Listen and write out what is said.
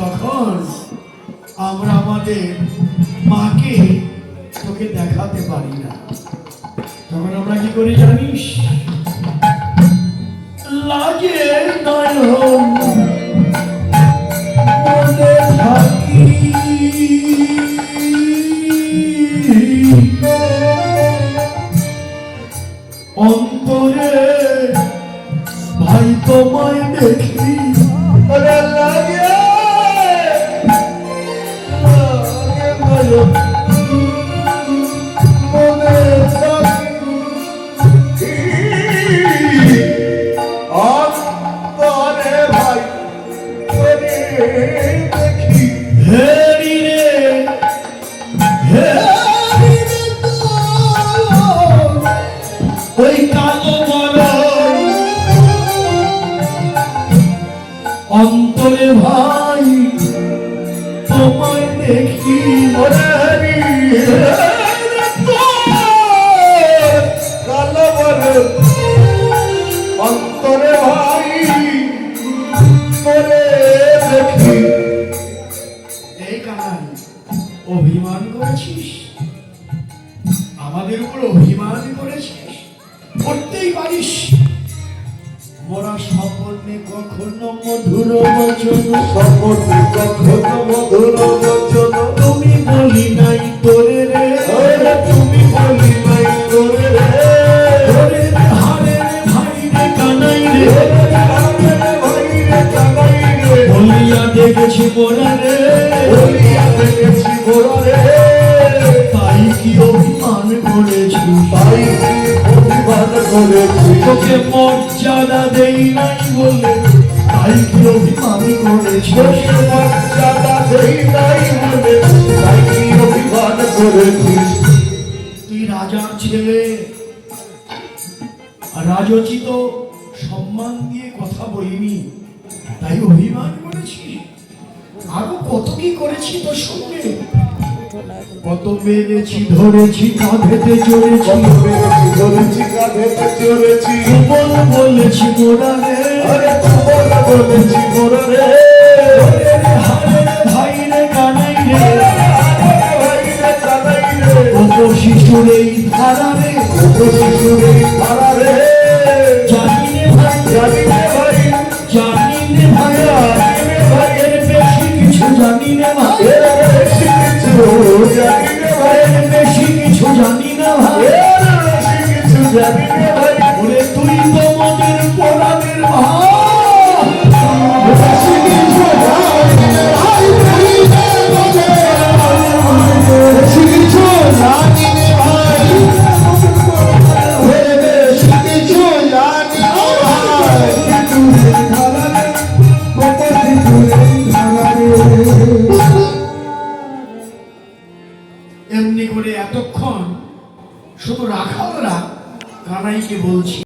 তখন আমরা আমাদের মাকে তোকে দেখাতে পারি না। তখন আমরা কি করি জানিস? লাগে অন্তরে ভাই তোমায় দেখি। লাগে অভিমান করেছিস? আমাদের উপর অভিমান করেছিস? করতেই পারিস। মোরা সম্পর্কে কখনো মধুর বচন সম্পত্তি কখনো মধুর বচন। তুমি বলি নাই তোরে রে। তুমি বলি নাই তোরে রে। হারে রে ভাই রে কানাই রে। ভাই রে কানাই রে। বলিয়া দেখেছি মোরা রে। বলিয়া দেখেছি গোরা রে। তাই কি অভিমান করেছি? তাই কি অভিমান করেছি? তোকে মর্যাদা দেই নাই বলে। তাই কি অভিমান করেছি? মর্যাদা দেই নাই তুই রাজার ছেলে? রাজোচিত সম্মান দিয়ে কথা বলিনি তাই অভিমান করেছি। আরও কত কি করেছি তোর সঙ্গে? কত মেরেছি ধরেছি কাঁধেতে চড়েছি। কত ধরেছি কাঁধেতে চড়েছি। বল বলেছি মোরা রে আরে বলেছি গোরা রে এর বেশি কিছু জানি না ভাই। করে এতক্ষণ শুধু রাখালরা কানাইকে বলছি